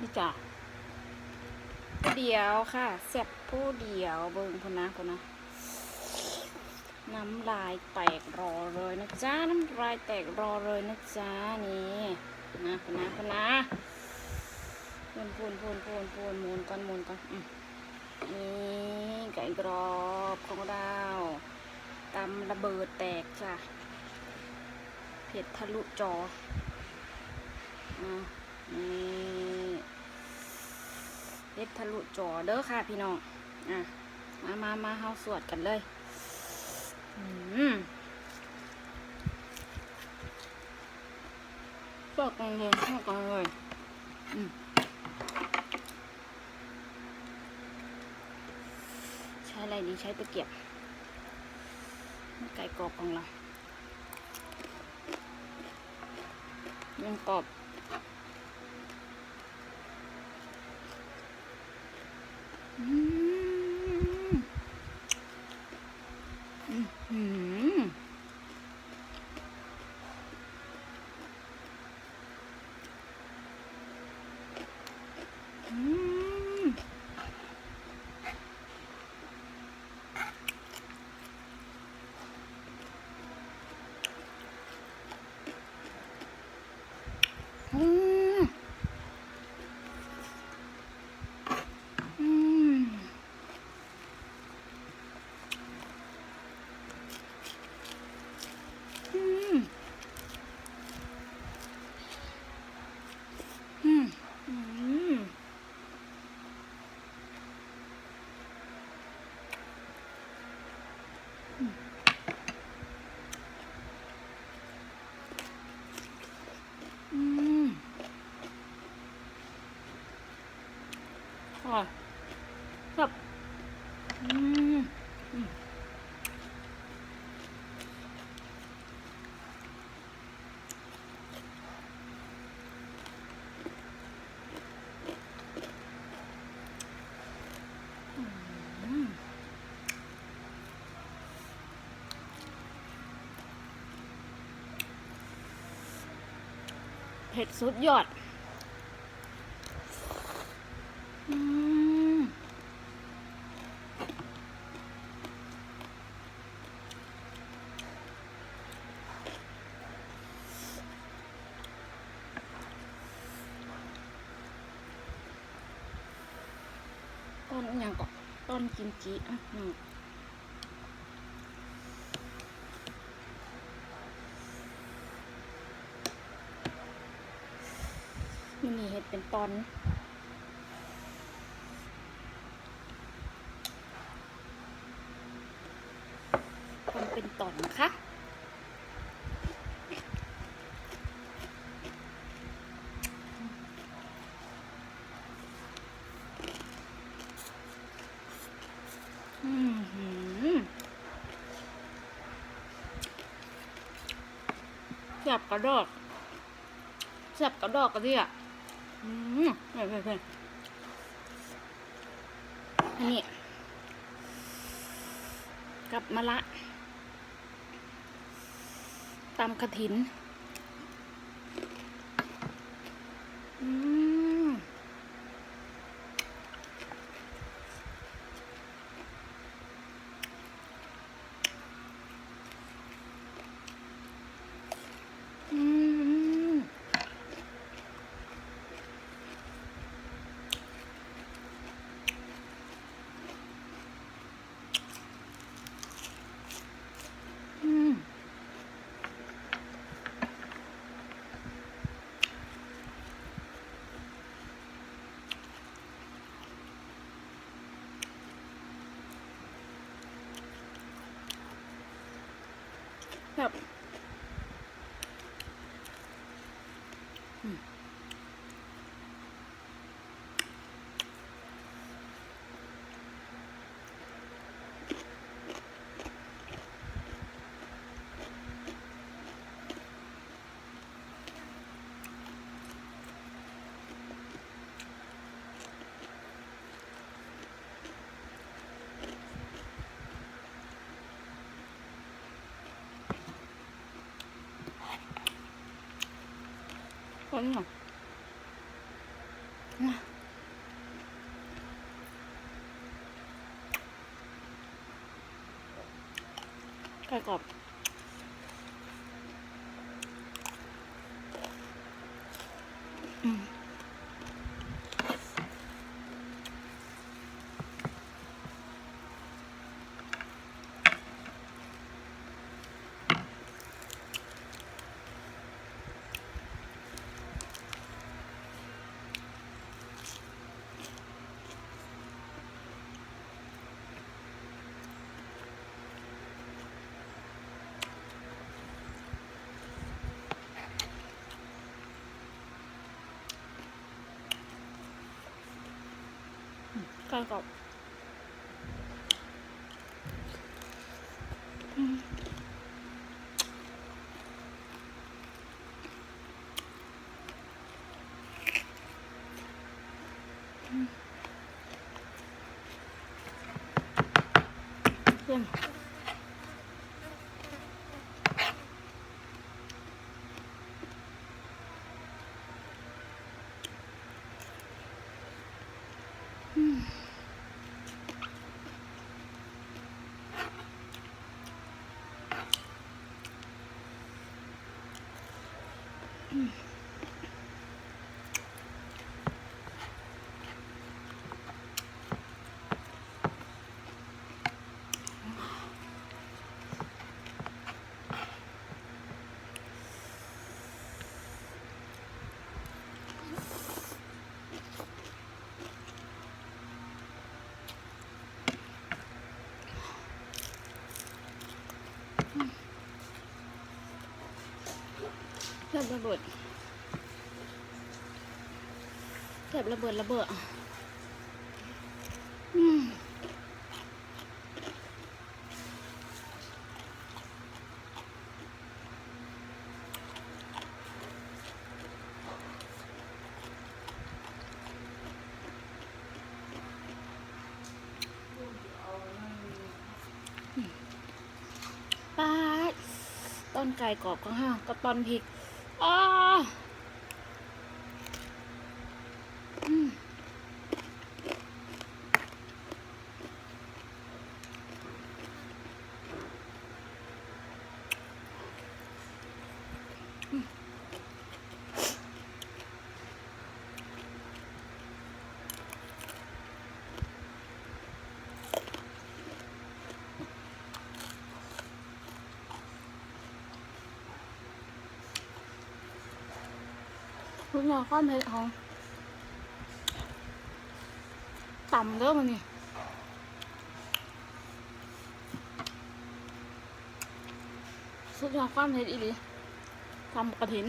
นี่จ้ะผู้เดียวค่ะแซ่บผู้เดียวเบิ่งพนนะพนนะน้ำลายแตกรอเลยนะจ๊ะน้ำลายแตกรอเลยนะจ๊ะนี่นะพนนะพนนะพูนพูนพูนพูนพูนมุนก่อนมุนก่อนอืมนี่ไก่กรอบของเราตำระเบิดแตกจ้ะเผ็ดทะลุจออะนี่ เผ็ดทะลุจอเด้อค่ะพี่น้อง อะ มามามาเฮาสวดกันเลย อืมสวดกันเลยสวดกันเลยอืมใช้อะไรดีใช้ตะเกียบ ไก่กรอบของเรายังกรอบ อืมอืมอืมอืม อืมอืมอืมอืมอืม อืม อร่อยแบบอืมอืมอืมเผ็ดสุดยอดต้นอย่างก็ต้นกิมจิอะอืมมันมี เป็นตอนทำเป็นตอนนะคะอืมหืมแซ่บกระดอกแซ่บกระดอกกระเดียอื มเพื่อนเพื่อนอันนี้ กับมะละตำกระถิน อืมอืมอืม แคนหน่อบ ไก่กรอบอืมอืมเยี่ยม บระเบิดแซ่บระเบิดระเบิดอืมปาต้นไก่กรอบก็ห้ากับตอนพริก อ้ คุณยาความเผ็ดของต่ำเด้อมันนี่สุดยอดความเผ็ดอีหลีทำกระถิน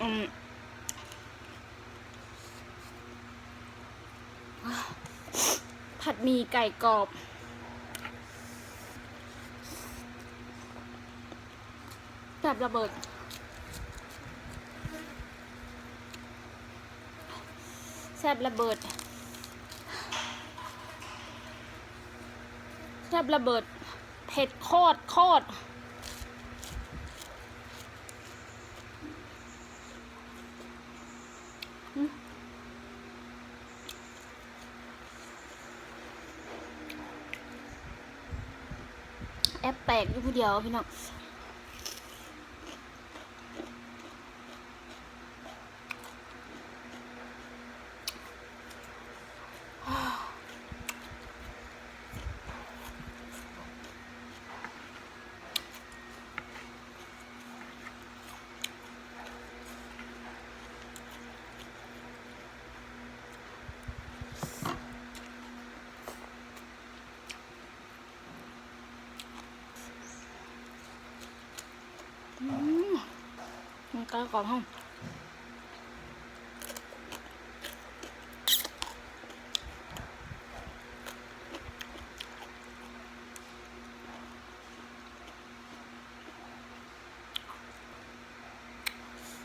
อืมผัดหมี่ไก่กรอบแบบระเบิด แซบระเบิดแซบระเบิด เผ็ดโคตรโคตรแอปแปลกอยู่ผู้เดียวพี่น้อง อืมมัน กล้ากรอบห้อง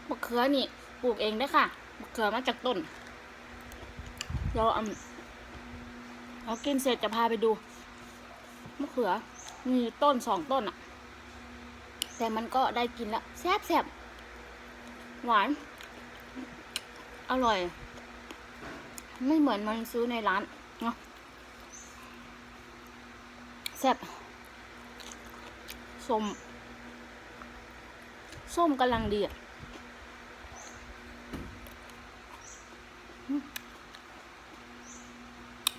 มะเขือนี่ปลูกเองได้ค่ะมะเขือมาจากต้น เราเอาเอากินเสร็จจะพาไปดูมะเขือมีต้นสองต้นอะแต่มันก็ได้กินและแซ่บแซ่บ หวาน อร่อย ไม่เหมือนมันซื้อในร้านเนาะแซ่บส้ม ส้มกำลังดีอะ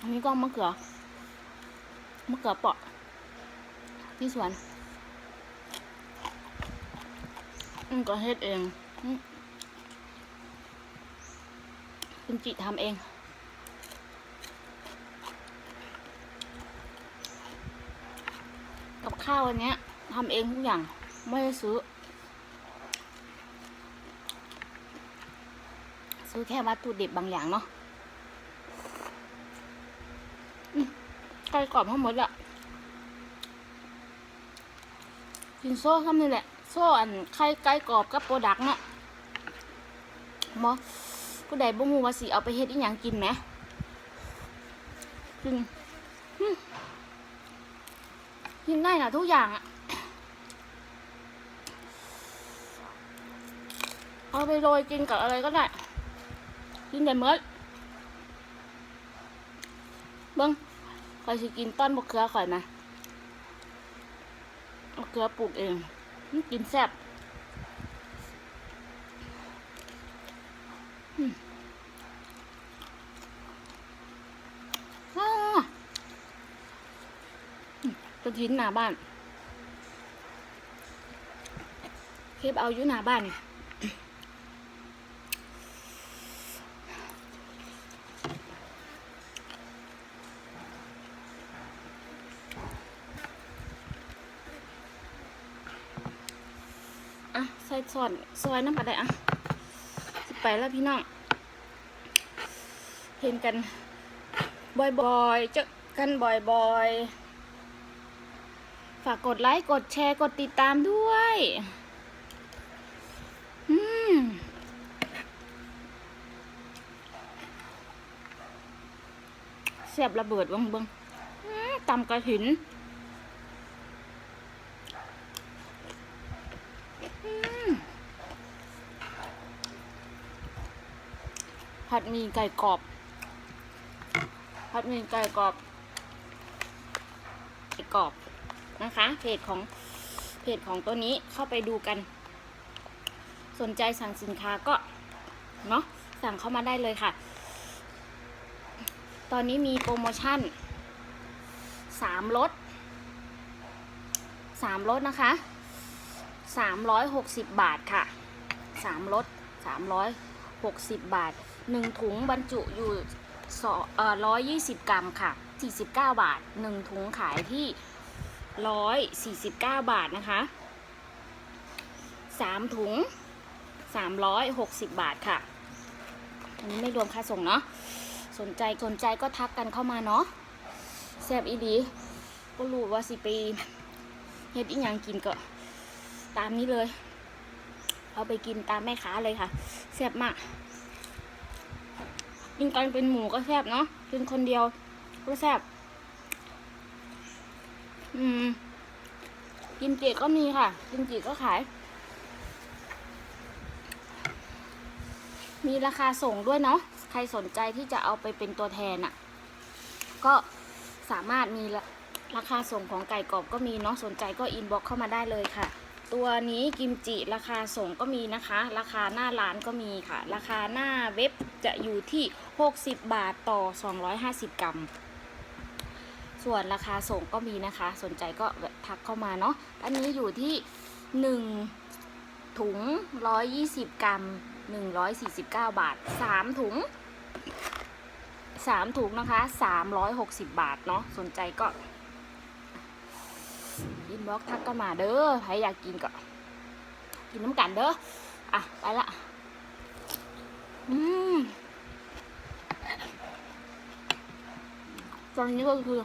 อันนี้ก็มะเขือ มะเขือเปราะที่สวนอืมก็เฮ็ดเองอืม คุณจิทำเอง กับข้าวอันนี้ทำเองทุกอย่าง ไม่ได้ซื้อ ซื้อแค่วัตถุดิบบางอย่างเนาะไก่กรอบทั้งหมดอะกินโซ่ทำนี่แหละ โซ่อันไข่ไก่กรอบกับโปรดักต์เนาะมอ ผู้ใดบ่ฮู้ว่าสิเอาไปเฮ็ดอีหยังกินไหมกินกินได้นะทุกอย่างอะเอาไปโรยกินกับอะไรก็ได้ กินได้หมดเบิ่งข่อยสิกินต้นมะเขือข่อยนะมะเขือปลูกเอง กินแซ่บอืมอ้าอืม กระถินหน้าบ้านเคบเอาอยู่หน้าบ้านนี่อะใส่ซอนซอยน้ำปลาได้อะสิไปแล้วพี่น้องเห็นกันบ่อยๆเจอกันบ่อยๆ ฝากกดไลค์ กดแชร์ กดติดตามด้วย อืมเสียบระเบิดบังบังตำกระถินผัดหมี่ไก่กรอบ ผัดหมี่ไก่กรอบ ไก่กรอบ นะคะ เพจของเพจของตัวนี้เข้าไปดูกัน สนใจสั่งสินค้าก็เนาะสั่งเข้ามาได้เลยค่ะ ตอนนี้มีโปรโมชั่นสามลดสามลดนะคะสามร้อยหกสิบบาทค่ะสามลดสามร้อยหกสิบบาทหนึ่งถุงบรรจุอยู่ร้อยยี่สิบกรัมค่ะสี่สิบเก้าบาทหนึ่งถุงขายที่ ร้อยสี่สิบเก้าบาทนะคะสามถุงสามร้อยหกสิบบาทค่ะอันนี้ไม่รวมค่าส่งเนาะสนใจสนใจก็ทักกันเข้ามาเนาะแซบอีดีก็รู้ว่าสิไปเฮ็ดอีหยังกินก็ ตามนี้เลย เอาไปกินตามแม่ค้าเลยค่ะแซ่บมากกินกันเป็นหมูก็แซ่บเนาะกินคนเดียวก็แซ่บ อืม กิมจิก็มีค่ะ กิมจิก็ขาย มีราคาส่งด้วยเนาะ ใครสนใจที่จะเอาไปเป็นตัวแทนอะ่ะ ก็สามารถมีราคาส่งของไก่กรอบก็มีเนาะ สนใจก็อินบ็อกเข้ามาได้เลยค่ะ ตัวนี้กิมจิราคาส่งก็มีนะคะ ราคาหน้าร้านก็มีค่ะ ราคาหน้าเว็บจะอยู่ที่ 60 บาทต่อ 250 กรัม ส่วนราคาส่งก็มีนะคะ สนใจก็ทักเข้ามาเนาะอันนี้อยู่ที่ 1 ถุง 120 กรัม 149 บาท 3 ถุง 3 ถุงนะคะ 360 บาทเนาะสนใจก็อินบ็อกทักก็มาเด้อใครอยากกินก็ กินน้ำกันเด้อ อะ ไปละ อืมตอนนี้ก็คือ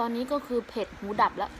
ตอนนี้ก็คือเผ็ดหูดับแล้ว